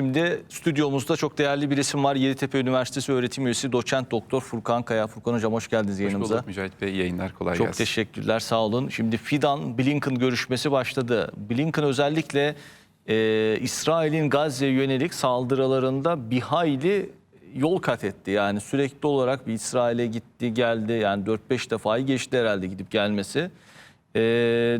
Şimdi stüdyomuzda çok değerli bir isim var. Yeditepe Üniversitesi öğretim üyesi doçent doktor Furkan Kaya. Furkan hocam hoş geldiniz Hoş yayınımıza. bulduk Mücahit Bey. Yayınlar kolay Çok gelsin. teşekkürler sağ olun. Şimdi Fidan Blinken görüşmesi başladı. Blinken özellikle e, İsrail'in Gazze'ye yönelik saldırılarında bir hayli yol kat etti. Yani sürekli olarak bir İsrail'e gitti geldi. Yani 4-5 defayı geçti herhalde gidip gelmesi. E,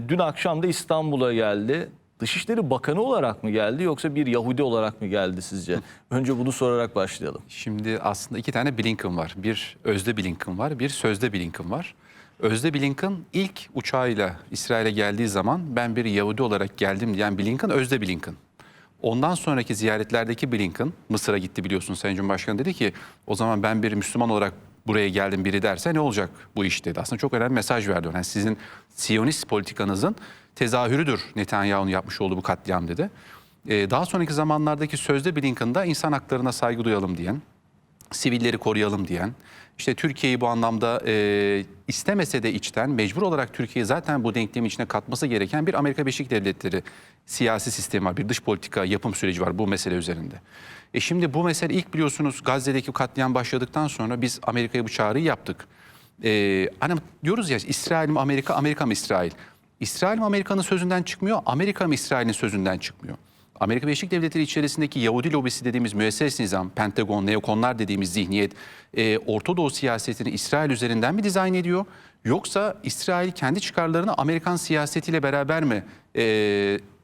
dün akşam da İstanbul'a geldi. Dışişleri Bakanı olarak mı geldi yoksa bir Yahudi olarak mı geldi sizce? Önce bunu sorarak başlayalım. Şimdi aslında iki tane Blinken var. Bir özde Blinken var, bir sözde Blinken var. Özde Blinken ilk uçağıyla İsrail'e geldiği zaman ben bir Yahudi olarak geldim diyen Blinken özde Blinken. Ondan sonraki ziyaretlerdeki Blinken, Mısır'a gitti biliyorsun Sayın Cumhurbaşkanı dedi ki o zaman ben bir Müslüman olarak buraya geldim biri derse ne olacak bu iş dedi. Aslında çok önemli mesaj verdi. Yani sizin Siyonist politikanızın tezahürüdür Netanyahu'nun yapmış olduğu bu katliam dedi. Ee, daha sonraki zamanlardaki sözde Blinken'da insan haklarına saygı duyalım diyen, sivilleri koruyalım diyen, işte Türkiye'yi bu anlamda e, istemese de içten mecbur olarak Türkiye'yi zaten bu denklemin içine katması gereken bir Amerika Birleşik Devletleri siyasi sistemi var, bir dış politika yapım süreci var bu mesele üzerinde. E şimdi bu mesele ilk biliyorsunuz Gazze'deki katliam başladıktan sonra biz Amerika'ya bu çağrıyı yaptık. E, hani diyoruz ya İsrail mi Amerika, Amerika mı İsrail? İsrail mi Amerika'nın sözünden çıkmıyor, Amerika mı İsrail'in sözünden çıkmıyor? Amerika Birleşik Devletleri içerisindeki Yahudi lobisi dediğimiz müesses nizam, Pentagon, neokonlar dediğimiz zihniyet, e, Orta Doğu siyasetini İsrail üzerinden mi dizayn ediyor? Yoksa İsrail kendi çıkarlarını Amerikan siyasetiyle beraber mi e,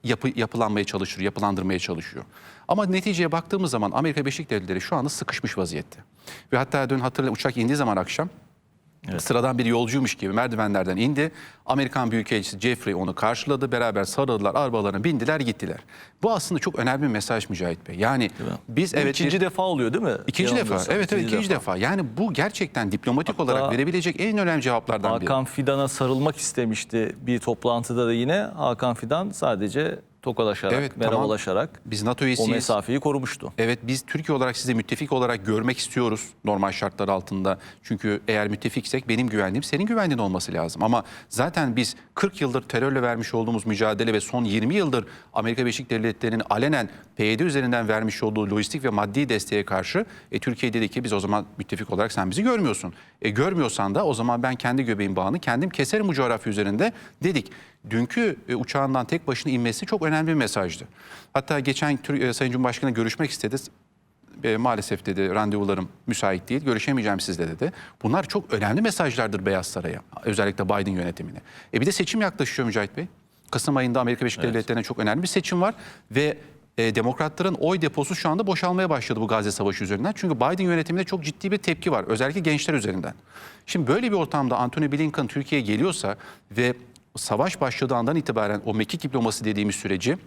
yapı, yapılanmaya çalışıyor, yapılandırmaya çalışıyor? Ama neticeye baktığımız zaman Amerika Birleşik Devletleri şu anda sıkışmış vaziyette. Ve hatta dün hatırla uçak indiği zaman akşam Sıradan bir yolcuymuş gibi merdivenlerden indi. Amerikan Büyükelçisi Jeffrey onu karşıladı. Beraber sarıldılar, arabalarına bindiler, gittiler. Bu aslında çok önemli bir mesaj Mücahit Bey. Yani biz Bu evet ikinci bir- defa oluyor değil mi? ikinci defa. Evet evet ikinci defa. Yani bu gerçekten diplomatik Hatta olarak verebilecek en önemli cevaplardan biri. Hakan Fidan'a sarılmak istemişti bir toplantıda da yine. Hakan Fidan sadece tokalaşarak, Evet, tamam. merhabalaşarak Biz NATO o mesafeyi korumuştu. Evet biz Türkiye olarak size müttefik olarak görmek istiyoruz normal şartlar altında. Çünkü eğer müttefiksek benim güvenliğim senin güvenliğin olması lazım. Ama zaten biz 40 yıldır terörle vermiş olduğumuz mücadele ve son 20 yıldır Amerika Birleşik Devletleri'nin alenen PYD üzerinden vermiş olduğu lojistik ve maddi desteğe karşı e, Türkiye dedi ki biz o zaman müttefik olarak sen bizi görmüyorsun. E, görmüyorsan da o zaman ben kendi göbeğin bağını kendim keserim bu coğrafya üzerinde dedik. Dünkü e, uçağından tek başına inmesi çok önemli bir mesajdı. Hatta geçen e, Sayın Cumhurbaşkanı görüşmek istedi. E, maalesef dedi randevularım müsait değil, görüşemeyeceğim sizle dedi. Bunlar çok önemli mesajlardır Beyaz Saray'a, özellikle Biden yönetimine. E bir de seçim yaklaşıyor Mücahit Bey. Kasım ayında Amerika Birleşik Devletleri'ne çok önemli bir seçim var ve e, demokratların oy deposu şu anda boşalmaya başladı bu Gazze Savaşı üzerinden. Çünkü Biden yönetiminde çok ciddi bir tepki var. Özellikle gençler üzerinden. Şimdi böyle bir ortamda Antony Blinken Türkiye'ye geliyorsa ve savaş başladığı andan itibaren o mekik diploması dediğimiz süreci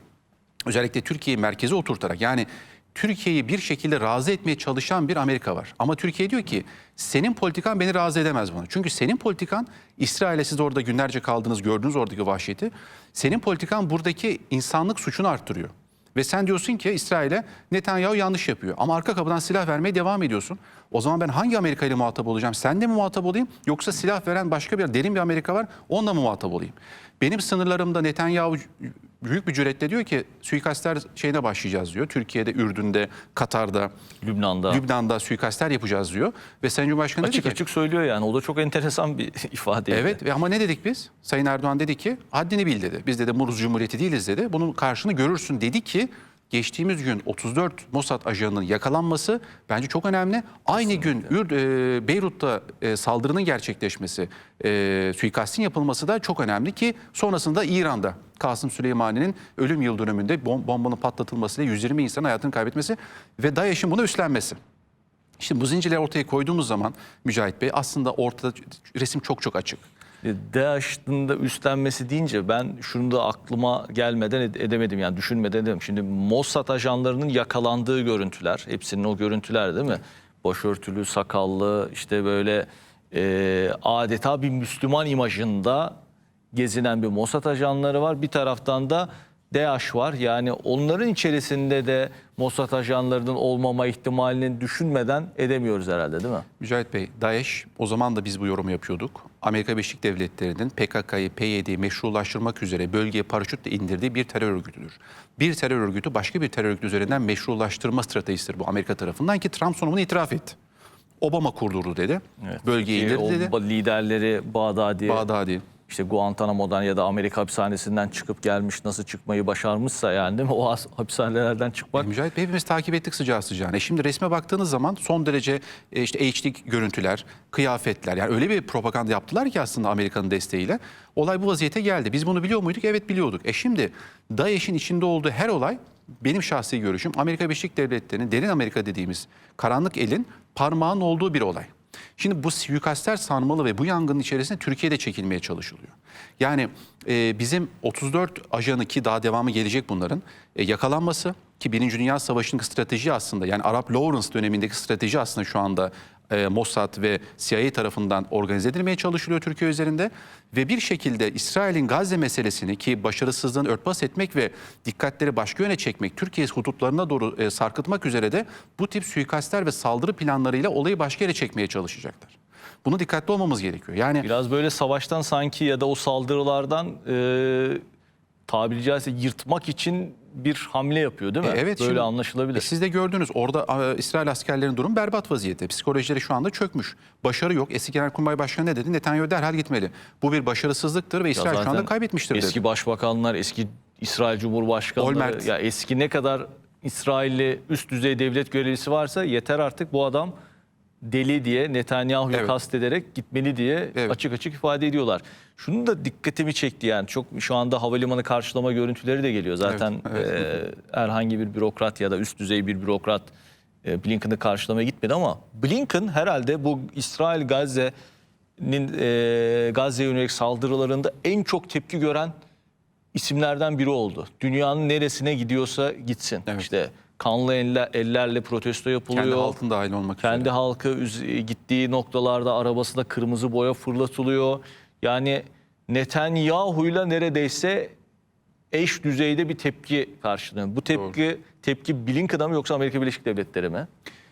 özellikle Türkiye'yi merkeze oturtarak yani Türkiye'yi bir şekilde razı etmeye çalışan bir Amerika var. Ama Türkiye diyor ki senin politikan beni razı edemez bana. Çünkü senin politikan İsrail'e siz orada günlerce kaldınız gördünüz oradaki vahşeti. Senin politikan buradaki insanlık suçunu arttırıyor. Ve sen diyorsun ki İsrail'e Netanyahu yanlış yapıyor. Ama arka kapıdan silah vermeye devam ediyorsun. O zaman ben hangi Amerika ile muhatap olacağım? Sen de mi muhatap olayım? Yoksa silah veren başka bir derin bir Amerika var. Onunla mı muhatap olayım? Benim sınırlarımda Netanyahu büyük bir cüretle diyor ki suikastler şeyine başlayacağız diyor. Türkiye'de, Ürdün'de, Katar'da, Lübnan'da. Lübnan'da suikastler yapacağız diyor. Ve Sayın Cumhurbaşkanı dedi açık ki... açık söylüyor yani. O da çok enteresan bir ifade. Evet ve ama ne dedik biz? Sayın Erdoğan dedi ki haddini bil dedi. Biz dedi Muruz Cumhuriyeti değiliz dedi. Bunun karşını görürsün dedi ki geçtiğimiz gün 34 Mossad ajanının yakalanması bence çok önemli. Aynı gün Ür- e, Beyrut'ta e, saldırının gerçekleşmesi, e, suikastin yapılması da çok önemli ki sonrasında İran'da Kasım Süleymani'nin ölüm yıl dönümünde bom- bombanın patlatılmasıyla 120 insan hayatını kaybetmesi ve DAEŞ'in buna üstlenmesi. Şimdi bu zincirleri ortaya koyduğumuz zaman Mücahit Bey aslında ortada resim çok çok açık. DAEŞ'ın da üstlenmesi deyince ben şunu da aklıma gelmeden ed- edemedim yani düşünmeden edemedim. Şimdi Mossad ajanlarının yakalandığı görüntüler, hepsinin o görüntüler değil mi? Başörtülü, sakallı, işte böyle e, adeta bir Müslüman imajında gezinen bir Mossad ajanları var. Bir taraftan da DAEŞ var. Yani onların içerisinde de Mossad ajanlarının olmama ihtimalini düşünmeden edemiyoruz herhalde değil mi? Mücahit Bey, DAEŞ o zaman da biz bu yorumu yapıyorduk. Amerika Birleşik Devletleri'nin PKK'yı, PYD'yi meşrulaştırmak üzere bölgeye paraşütle indirdiği bir terör örgütüdür. Bir terör örgütü başka bir terör örgütü üzerinden meşrulaştırma stratejisidir bu Amerika tarafından ki Trump sonra bunu itiraf etti. Obama kurdurdu dedi. Bölgeye Ki indirdi dedi. liderleri Bağdadi, Bağdadi. İşte Guantanamo'dan ya da Amerika hapishanesinden çıkıp gelmiş nasıl çıkmayı başarmışsa yani değil mi? O hapishanelerden çıkmak Mücahit Bey hepimiz takip ettik sıcağı sıcağına. E şimdi resme baktığınız zaman son derece e, işte HD görüntüler, kıyafetler yani öyle bir propaganda yaptılar ki aslında Amerika'nın desteğiyle. Olay bu vaziyete geldi. Biz bunu biliyor muyduk? Evet biliyorduk. E şimdi DAEŞ'in içinde olduğu her olay benim şahsi görüşüm Amerika Birleşik Devletleri'nin derin Amerika dediğimiz karanlık elin parmağının olduğu bir olay. Şimdi bu suikastler sarmalı ve bu yangının içerisinde Türkiye'de çekilmeye çalışılıyor. Yani e, bizim 34 ajanı ki daha devamı gelecek bunların e, yakalanması ki Birinci Dünya Savaşı'nın strateji aslında yani Arap Lawrence dönemindeki strateji aslında şu anda e, Mossad ve CIA tarafından organize edilmeye çalışılıyor Türkiye üzerinde. Ve bir şekilde İsrail'in Gazze meselesini ki başarısızlığını örtbas etmek ve dikkatleri başka yöne çekmek, Türkiye hudutlarına doğru e, sarkıtmak üzere de bu tip suikastler ve saldırı planlarıyla olayı başka yere çekmeye çalışacaklar. Bunu dikkatli olmamız gerekiyor. Yani biraz böyle savaştan sanki ya da o saldırılardan e, tabiri caizse yırtmak için bir hamle yapıyor değil mi? E, evet, Böyle şimdi- anlaşılabilir. E, siz de gördünüz orada e, İsrail askerlerinin durum berbat vaziyette. Psikolojileri şu anda çökmüş. Başarı yok. Eski Genelkurmay Başkanı ne dedi? Netanyahu derhal gitmeli. Bu bir başarısızlıktır ve İsrail şu anda kaybetmiştir dedi. Eski başbakanlar, eski İsrail Cumhurbaşkanları, Olmert. ya eski ne kadar İsrailli üst düzey devlet görevlisi varsa yeter artık bu adam deli diye Netanyahu'yu Evet. kastederek gitmeli diye Evet. açık açık ifade ediyorlar. Şunun da dikkatimi çekti yani çok şu anda havalimanı karşılama görüntüleri de geliyor. Zaten Evet, e, herhangi bir bürokrat ya da üst düzey bir bürokrat e, Blinken'ı karşılamaya gitmedi ama Blinken herhalde bu İsrail Gazze'nin e, Gazze'ye yönelik saldırılarında en çok tepki gören isimlerden biri oldu. Dünyanın neresine gidiyorsa gitsin. Evet. İşte kanlı elle- ellerle protesto yapılıyor. Kendi halkın dahil olmak üzere. Kendi halkı üz- gittiği noktalarda arabasına kırmızı boya fırlatılıyor. Yani Netanyahu'yla neredeyse eş düzeyde bir tepki karşılıyor. Bu tepki tepki Blinken'a mı yoksa Amerika Birleşik Devletleri mi?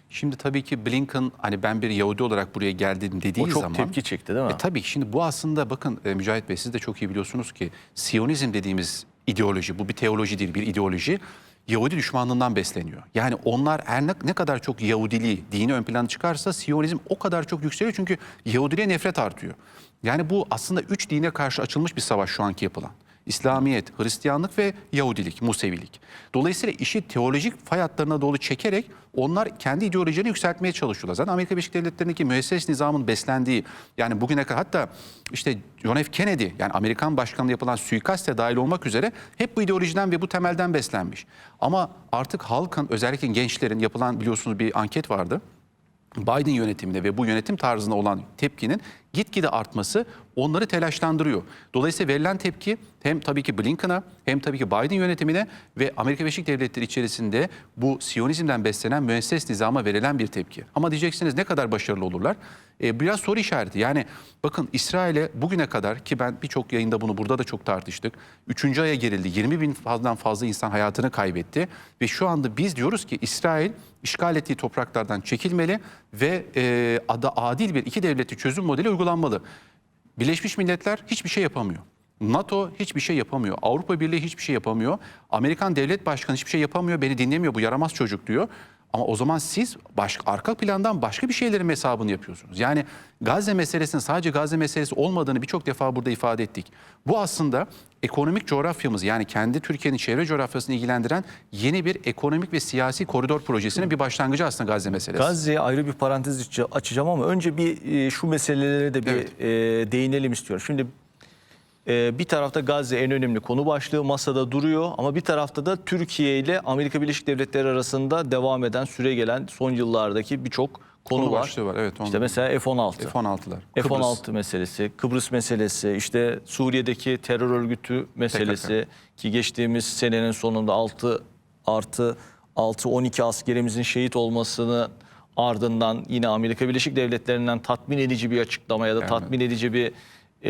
Şimdi tabii ki Blinken hani ben bir Yahudi olarak buraya geldim dediği O çok zaman... tepki çekti değil mi? E tabii ki şimdi bu aslında bakın e, Mücahit Bey siz de çok iyi biliyorsunuz ki Siyonizm dediğimiz ideoloji bu bir teoloji değil bir ideoloji Yahudi düşmanlığından besleniyor. Yani onlar her ne, ne kadar çok Yahudiliği, dini ön plana çıkarsa Siyonizm o kadar çok yükseliyor çünkü Yahudiliğe nefret artıyor. Yani bu aslında üç dine karşı açılmış bir savaş şu anki yapılan. İslamiyet, Hristiyanlık ve Yahudilik, Musevilik. Dolayısıyla işi teolojik fay hatlarına doğru çekerek onlar kendi ideolojilerini yükseltmeye çalışıyorlar. Zaten Amerika Birleşik Devletleri'ndeki müesses nizamın beslendiği yani bugüne kadar hatta işte John F. Kennedy yani Amerikan başkanlığı yapılan suikaste dahil olmak üzere hep bu ideolojiden ve bu temelden beslenmiş. Ama artık halkın özellikle gençlerin yapılan biliyorsunuz bir anket vardı. Biden yönetimine ve bu yönetim tarzına olan tepkinin gitgide artması onları telaşlandırıyor. Dolayısıyla verilen tepki hem tabii ki Blinken'a hem tabii ki Biden yönetimine ve Amerika Birleşik Devletleri içerisinde bu Siyonizmden beslenen müesses nizama verilen bir tepki. Ama diyeceksiniz ne kadar başarılı olurlar? E, biraz soru işareti. Yani bakın İsrail'e bugüne kadar ki ben birçok yayında bunu burada da çok tartıştık. Üçüncü aya gerildi. 20 bin fazladan fazla insan hayatını kaybetti. Ve şu anda biz diyoruz ki İsrail işgal ettiği topraklardan çekilmeli ve e, ada adil bir iki devletli çözüm modeli uygulanmalı. Birleşmiş Milletler hiçbir şey yapamıyor. NATO hiçbir şey yapamıyor. Avrupa Birliği hiçbir şey yapamıyor. Amerikan Devlet Başkanı hiçbir şey yapamıyor. Beni dinlemiyor bu yaramaz çocuk diyor. Ama o zaman siz baş, arka plandan başka bir şeylerin hesabını yapıyorsunuz. Yani Gazze meselesinin sadece Gazze meselesi olmadığını birçok defa burada ifade ettik. Bu aslında ekonomik coğrafyamız yani kendi Türkiye'nin çevre coğrafyasını ilgilendiren yeni bir ekonomik ve siyasi koridor projesinin bir başlangıcı aslında Gazze meselesi. Gazze'ye ayrı bir parantez açacağım ama önce bir e, şu meselelere de bir Evet. e, değinelim istiyorum. Şimdi bir tarafta Gazze en önemli konu başlığı masada duruyor ama bir tarafta da Türkiye ile Amerika Birleşik Devletleri arasında devam eden süre gelen son yıllardaki birçok konu, Konu var. başlığı var, evet, İşte mesela F-16. F-16'lar. F-16 meselesi, Kıbrıs meselesi, işte Suriye'deki terör örgütü meselesi ki geçtiğimiz senenin sonunda 6 artı 6-12 askerimizin şehit olmasını ardından yine Amerika Birleşik Devletleri'nden tatmin edici bir açıklama ya da tatmin edici bir e,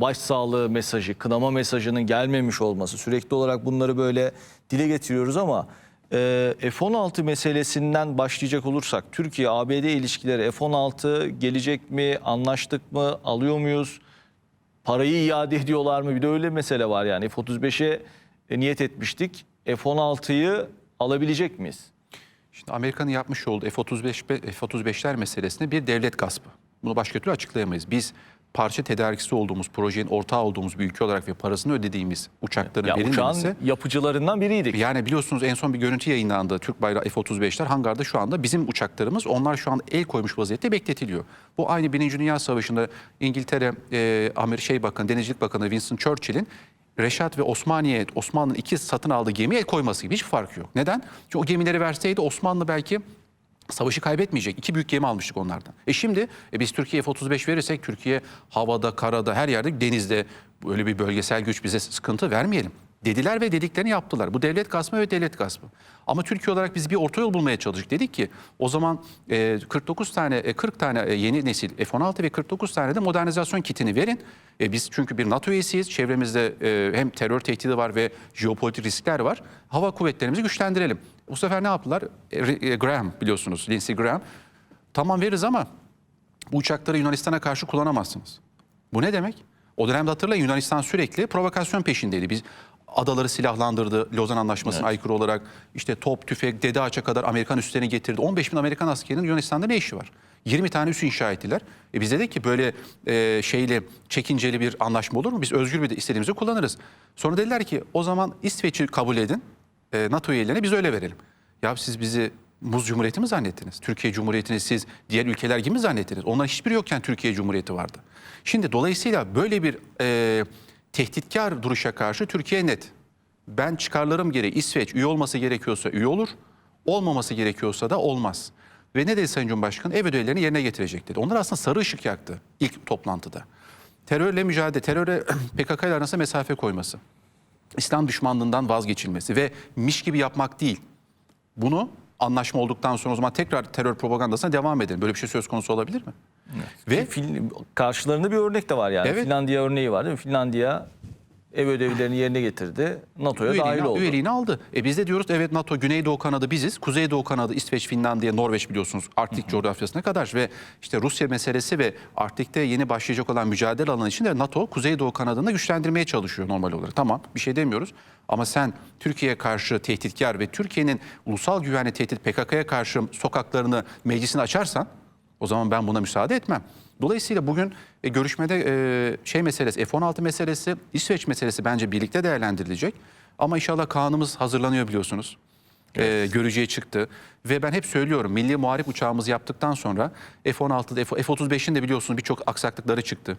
başsağlığı mesajı, kınama mesajının gelmemiş olması sürekli olarak bunları böyle dile getiriyoruz ama e, F-16 meselesinden başlayacak olursak Türkiye-ABD ilişkileri F-16 gelecek mi, anlaştık mı, alıyor muyuz? Parayı iade ediyorlar mı? Bir de öyle mesele var yani F-35'e niyet etmiştik. F-16'yı alabilecek miyiz? Şimdi Amerika'nın yapmış olduğu F-35 F-35'ler meselesinde bir devlet gaspı. Bunu başka türlü açıklayamayız. Biz parça tedarikçisi olduğumuz, projenin ortağı olduğumuz bir ülke olarak ve parasını ödediğimiz uçakların Ya verilmemesi... uçağın yapıcılarından biriydik. Yani biliyorsunuz en son bir görüntü yayınlandı. Türk bayrağı F-35'ler hangarda şu anda bizim uçaklarımız. Onlar şu anda el koymuş vaziyette bekletiliyor. Bu aynı Birinci Dünya Savaşı'nda İngiltere e, Amer şey Bakanı, Denizcilik Bakanı Winston Churchill'in Reşat ve Osmaniye, Osmanlı'nın iki satın aldığı gemiye el koyması gibi hiçbir farkı yok. Neden? Çünkü o gemileri verseydi Osmanlı belki savaşı kaybetmeyecek. İki büyük gemi almıştık onlardan. E şimdi e biz Türkiye'ye F-35 verirsek Türkiye havada, karada, her yerde denizde böyle bir bölgesel güç bize sıkıntı vermeyelim. Dediler ve dediklerini yaptılar. Bu devlet gaspı ve devlet gaspı. Ama Türkiye olarak biz bir orta yol bulmaya çalıştık. Dedik ki o zaman e, 49 tane, e, 40 tane e, yeni nesil F-16 ve 49 tane de modernizasyon kitini verin. E, biz çünkü bir NATO üyesiyiz. Çevremizde e, hem terör tehdidi var ve jeopolitik riskler var. Hava kuvvetlerimizi güçlendirelim. Bu sefer ne yaptılar? E, e, Graham biliyorsunuz, Lindsey Graham. Tamam veririz ama bu uçakları Yunanistan'a karşı kullanamazsınız. Bu ne demek? O dönemde hatırlayın Yunanistan sürekli provokasyon peşindeydi. Biz adaları silahlandırdı Lozan Anlaşması'na aykırı olarak. işte top, tüfek, dede ağaça kadar Amerikan üslerini getirdi. 15 bin Amerikan askerinin Yunanistan'da ne işi var? 20 tane üs inşa ettiler. E biz dedik ki böyle e, şeyle çekinceli bir anlaşma olur mu? Biz özgür bir de istediğimizi kullanırız. Sonra dediler ki o zaman İsveç'i kabul edin. E, NATO üyelerine biz öyle verelim. Ya siz bizi Muz Cumhuriyeti mi zannettiniz? Türkiye Cumhuriyeti'ni siz diğer ülkeler gibi mi zannettiniz? Onların hiçbiri yokken Türkiye Cumhuriyeti vardı. Şimdi dolayısıyla böyle bir e, tehditkar duruşa karşı Türkiye net. Ben çıkarlarım gereği İsveç üye olması gerekiyorsa üye olur, olmaması gerekiyorsa da olmaz. Ve ne dedi Sayın Cumhurbaşkanı? Ev ödevlerini yerine getirecek dedi. Onlar aslında sarı ışık yaktı ilk toplantıda. Terörle mücadele, terörle PKK ile arasında mesafe koyması. İslam düşmanlığından vazgeçilmesi ve miş gibi yapmak değil. Bunu anlaşma olduktan sonra o zaman tekrar terör propagandasına devam edelim. Böyle bir şey söz konusu olabilir mi? Ve Fil- karşılarında bir örnek de var yani. Evet. Finlandiya örneği var değil mi? Finlandiya ev ödevlerini yerine getirdi. NATO'ya dahil oldu. üyeliğini aldı. E biz de diyoruz evet NATO Güneydoğu kanadı biziz. Kuzeydoğu kanadı İsveç, Finlandiya, Norveç biliyorsunuz Arktik coğrafyasına kadar ve işte Rusya meselesi ve Arktik'te yeni başlayacak olan mücadele alanı için de NATO Kuzeydoğu kanadını güçlendirmeye çalışıyor normal olarak. Tamam bir şey demiyoruz ama sen Türkiye'ye karşı tehditkar ve Türkiye'nin ulusal güvenli tehdit PKK'ya karşı sokaklarını, meclisini açarsan o zaman ben buna müsaade etmem. Dolayısıyla bugün e, görüşmede e, şey meselesi, F-16 meselesi, İsveç meselesi bence birlikte değerlendirilecek. Ama inşallah kanunumuz hazırlanıyor biliyorsunuz. E, görücüye çıktı. Ve ben hep söylüyorum milli muharip uçağımızı yaptıktan sonra F-16'da, F- F-35'in de biliyorsunuz birçok aksaklıkları çıktı.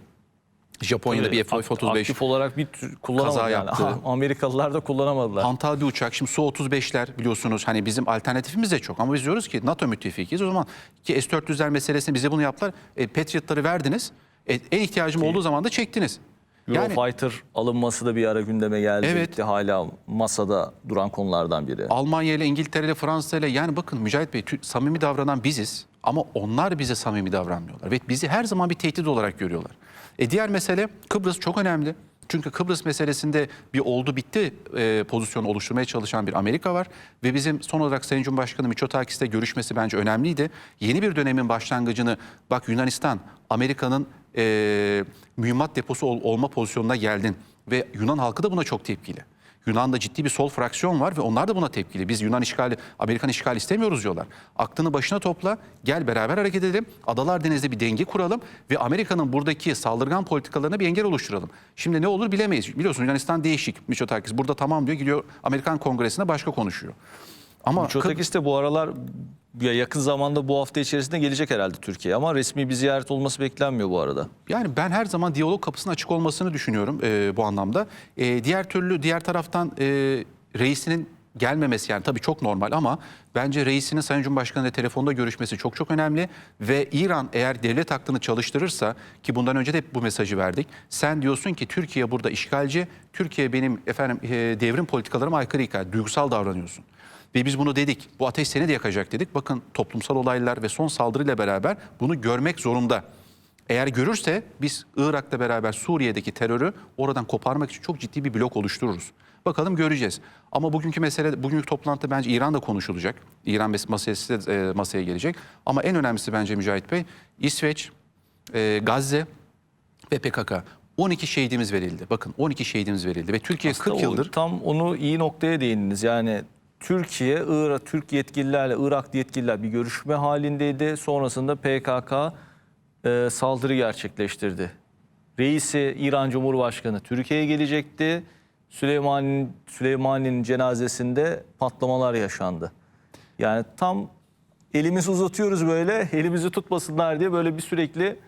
Japonya'da bir Ak- F-35 Aktif olarak bir tür kullanamadı Kaza yani. yaptı. Amerikalılar da kullanamadılar. Hantal bir uçak. Şimdi Su-35'ler biliyorsunuz hani bizim alternatifimiz de çok. Ama biz diyoruz ki NATO müttefikiyiz. O zaman ki S-400'ler meselesinde bize bunu yaptılar. E, Patriot'ları verdiniz. E, en ihtiyacım olduğu zaman da çektiniz. Yani Eurofighter alınması da bir ara gündeme geldi. Evet. Gitti. Hala masada duran konulardan biri. Almanya ile İngiltere ile Fransa ile yani bakın Mücahit Bey samimi davranan biziz ama onlar bize samimi davranmıyorlar. Ve bizi her zaman bir tehdit olarak görüyorlar. E diğer mesele Kıbrıs çok önemli. Çünkü Kıbrıs meselesinde bir oldu bitti e, pozisyonu oluşturmaya çalışan bir Amerika var. Ve bizim son olarak Sayın Cumhurbaşkanı Miçotakis'le görüşmesi bence önemliydi. Yeni bir dönemin başlangıcını bak Yunanistan Amerika'nın e, mühimmat deposu ol- olma pozisyonuna geldin. Ve Yunan halkı da buna çok tepkili. Yunan'da ciddi bir sol fraksiyon var ve onlar da buna tepkili. Biz Yunan işgali, Amerikan işgali istemiyoruz diyorlar. Aklını başına topla, gel beraber hareket edelim. Adalar Denizi'nde bir denge kuralım ve Amerika'nın buradaki saldırgan politikalarına bir engel oluşturalım. Şimdi ne olur bilemeyiz. Biliyorsun Yunanistan değişik. Mitsotakis burada tamam diyor, gidiyor Amerikan Kongresi'nde başka konuşuyor. Ama Çotakis de bu aralar ya yakın zamanda bu hafta içerisinde gelecek herhalde Türkiye'ye ama resmi bir ziyaret olması beklenmiyor bu arada. Yani ben her zaman diyalog kapısının açık olmasını düşünüyorum e, bu anlamda. E, diğer türlü diğer taraftan e, reisinin gelmemesi yani tabii çok normal ama bence reisinin Sayın Cumhurbaşkanı telefonda görüşmesi çok çok önemli ve İran eğer devlet aklını çalıştırırsa ki bundan önce de bu mesajı verdik. Sen diyorsun ki Türkiye burada işgalci, Türkiye benim efendim e, devrim politikalarıma aykırı hikaye, duygusal davranıyorsun. Ve biz bunu dedik. Bu ateş seni de yakacak dedik. Bakın toplumsal olaylar ve son saldırıyla beraber bunu görmek zorunda. Eğer görürse biz Irak'la beraber Suriye'deki terörü oradan koparmak için çok ciddi bir blok oluştururuz. Bakalım göreceğiz. Ama bugünkü mesele, bugünkü toplantıda bence İran'da konuşulacak. İran mes- meselesi de e, masaya gelecek. Ama en önemlisi bence Mücahit Bey, İsveç, e, Gazze ve PKK. 12 şehidimiz verildi. Bakın 12 şehidimiz verildi ve Türkiye 40 Aslında o- yıldır Tam onu iyi noktaya değindiniz. Yani Türkiye, Irak, Türk yetkililerle Irak yetkililer bir görüşme halindeydi. Sonrasında PKK e, saldırı gerçekleştirdi. Reisi İran Cumhurbaşkanı Türkiye'ye gelecekti. Süleyman'ın Süleyman'ın cenazesinde patlamalar yaşandı. Yani tam elimizi uzatıyoruz böyle, elimizi tutmasınlar diye böyle bir sürekli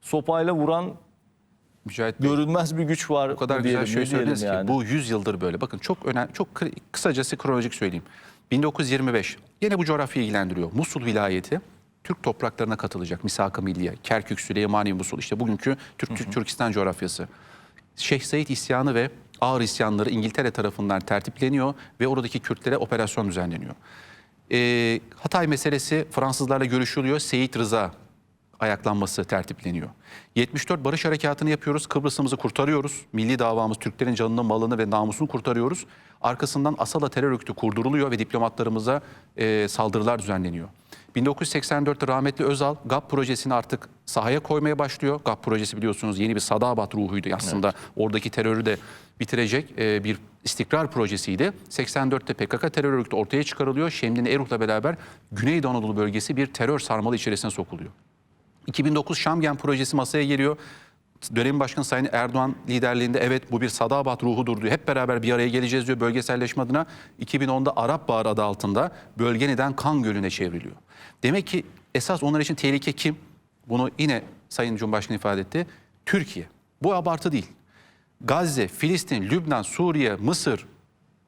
sopayla vuran Mücahit Bey, görünmez bir güç var. O kadar diyelim, güzel şey söylediniz ki bu 100 yıldır böyle. Bakın çok önemli, çok kı- kısacası kronolojik söyleyeyim. 1925 yine bu coğrafyayı ilgilendiriyor. Musul vilayeti Türk topraklarına katılacak. Misak-ı Milliye, Kerkük, Süleymaniye, Musul işte bugünkü Türk, Türk Türkistan coğrafyası. Şeyh Said isyanı ve Ağır isyanları İngiltere tarafından tertipleniyor ve oradaki Kürtlere operasyon düzenleniyor. Ee, Hatay meselesi Fransızlarla görüşülüyor. Seyit Rıza ayaklanması tertipleniyor. 74 barış harekatını yapıyoruz. Kıbrıs'ımızı kurtarıyoruz. Milli davamız Türklerin canını, malını ve namusunu kurtarıyoruz. Arkasından Asala terör örgütü kurduruluyor ve diplomatlarımıza e, saldırılar düzenleniyor. 1984'te rahmetli Özal GAP projesini artık sahaya koymaya başlıyor. GAP projesi biliyorsunuz yeni bir Sadabat ruhuydu aslında. Oradaki terörü de bitirecek e, bir istikrar projesiydi. 84'te PKK terör örgütü ortaya çıkarılıyor. Şemdin Eruk'la beraber Güneydoğu Anadolu bölgesi bir terör sarmalı içerisine sokuluyor. 2009 Şamgen projesi masaya geliyor. Dönemin Başkanı Sayın Erdoğan liderliğinde evet bu bir sadabat ruhudur diyor. Hep beraber bir araya geleceğiz diyor bölgeselleşme adına. 2010'da Arap Baharı adı altında bölge neden kan gölüne çevriliyor. Demek ki esas onlar için tehlike kim? Bunu yine Sayın Cumhurbaşkanı ifade etti. Türkiye. Bu abartı değil. Gazze, Filistin, Lübnan, Suriye, Mısır,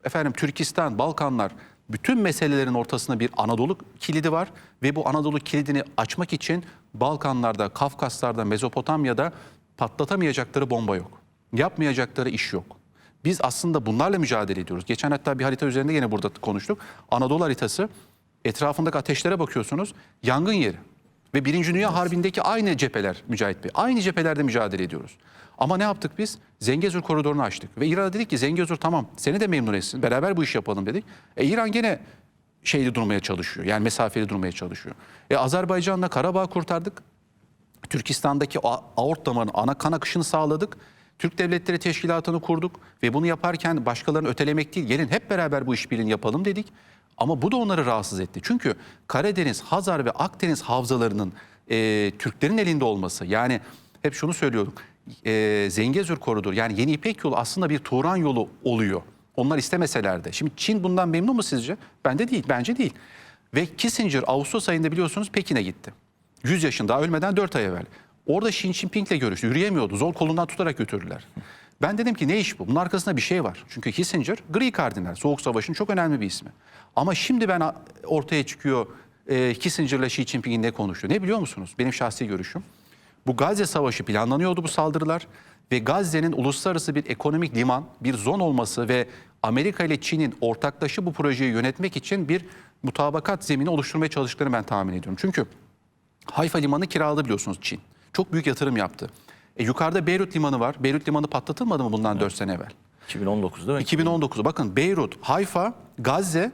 efendim Türkistan, Balkanlar bütün meselelerin ortasında bir Anadolu kilidi var ve bu Anadolu kilidini açmak için Balkanlarda, Kafkaslar'da, Mezopotamya'da patlatamayacakları bomba yok. Yapmayacakları iş yok. Biz aslında bunlarla mücadele ediyoruz. Geçen hatta bir harita üzerinde yine burada konuştuk. Anadolu haritası etrafındaki ateşlere bakıyorsunuz yangın yeri. Ve Birinci Dünya Harbi'ndeki aynı cepheler Mücahit Bey. Aynı cephelerde mücadele ediyoruz. Ama ne yaptık biz? Zengezur koridorunu açtık. Ve İran'a dedik ki Zengezur tamam seni de memnun etsin. Beraber bu işi yapalım dedik. E İran gene şeyli durmaya çalışıyor. Yani mesafeli durmaya çalışıyor. E Azerbaycan'la Karabağ kurtardık. Türkistan'daki aort damarının ana kan akışını sağladık. Türk Devletleri Teşkilatı'nı kurduk ve bunu yaparken başkalarını ötelemek değil, gelin hep beraber bu işbirliğini yapalım dedik. Ama bu da onları rahatsız etti. Çünkü Karadeniz, Hazar ve Akdeniz havzalarının e, Türklerin elinde olması, yani hep şunu söylüyorduk, e, Zengezur Koridoru yani Yeni İpek Yolu aslında bir Turan yolu oluyor. Onlar istemeseler de. Şimdi Çin bundan memnun mu sizce? Bence değil, bence değil. Ve Kissinger Ağustos ayında biliyorsunuz Pekin'e gitti. 100 yaşında ölmeden 4 ay evvel. Orada Xi Jinping'le görüştü. Yürüyemiyordu. Zor kolundan tutarak götürdüler. Ben dedim ki ne iş bu? Bunun arkasında bir şey var. Çünkü Kissinger gri kardinal. Soğuk Savaş'ın çok önemli bir ismi. Ama şimdi ben ortaya çıkıyor e, Kissinger'la Xi Jinping'in ne konuşuyor. Ne biliyor musunuz? Benim şahsi görüşüm. Bu Gazze Savaşı planlanıyordu bu saldırılar ve Gazze'nin uluslararası bir ekonomik liman, bir zon olması ve Amerika ile Çin'in ortaklaşa bu projeyi yönetmek için bir mutabakat zemini oluşturmaya çalıştıklarını ben tahmin ediyorum. Çünkü Hayfa limanı kiraladı biliyorsunuz Çin. Çok büyük yatırım yaptı. E, yukarıda Beyrut limanı var. Beyrut limanı patlatılmadı mı bundan 4 sene evvel? 2019 değil mi? 2019'da bakın Beyrut, Hayfa, Gazze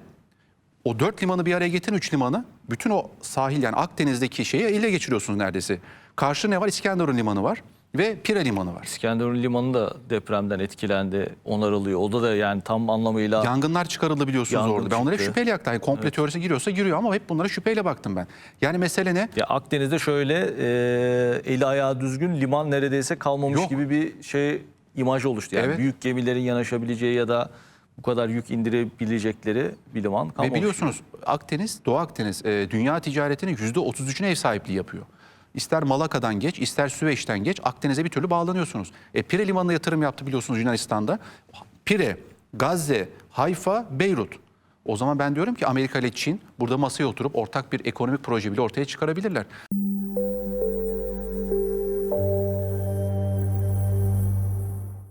o dört limanı bir araya getirin üç limanı. Bütün o sahil yani Akdeniz'deki şeyi ele geçiriyorsunuz neredeyse. Karşı ne var? İskenderun limanı var ve Pire limanı var. İskenderun Limanı da depremden etkilendi, onarılıyor. O da da yani tam anlamıyla Yangınlar çıkarıldı biliyorsunuz Yangın orada. Ben onlara çıktı. şüpheyle yaktım. Yani komple teorisi giriyorsa giriyor ama hep bunlara şüpheyle baktım ben. Yani mesele ne? ya Akdeniz'de şöyle e, eli ayağı düzgün liman neredeyse kalmamış Yok. gibi bir şey imaj oluştu. Yani Evet. büyük gemilerin yanaşabileceği ya da bu kadar yük indirebilecekleri bir liman kalmamış. Ve biliyorsunuz Akdeniz, Doğu Akdeniz e, dünya ticaretinin %33'üne ev sahipliği yapıyor. İster Malaka'dan geç, ister Süveyş'ten geç Akdeniz'e bir türlü bağlanıyorsunuz. E, Pire Limanı'na yatırım yaptı biliyorsunuz Yunanistan'da. Pire, Gazze, Hayfa, Beyrut. O zaman ben diyorum ki Amerika ile Çin burada masaya oturup ortak bir ekonomik proje bile ortaya çıkarabilirler.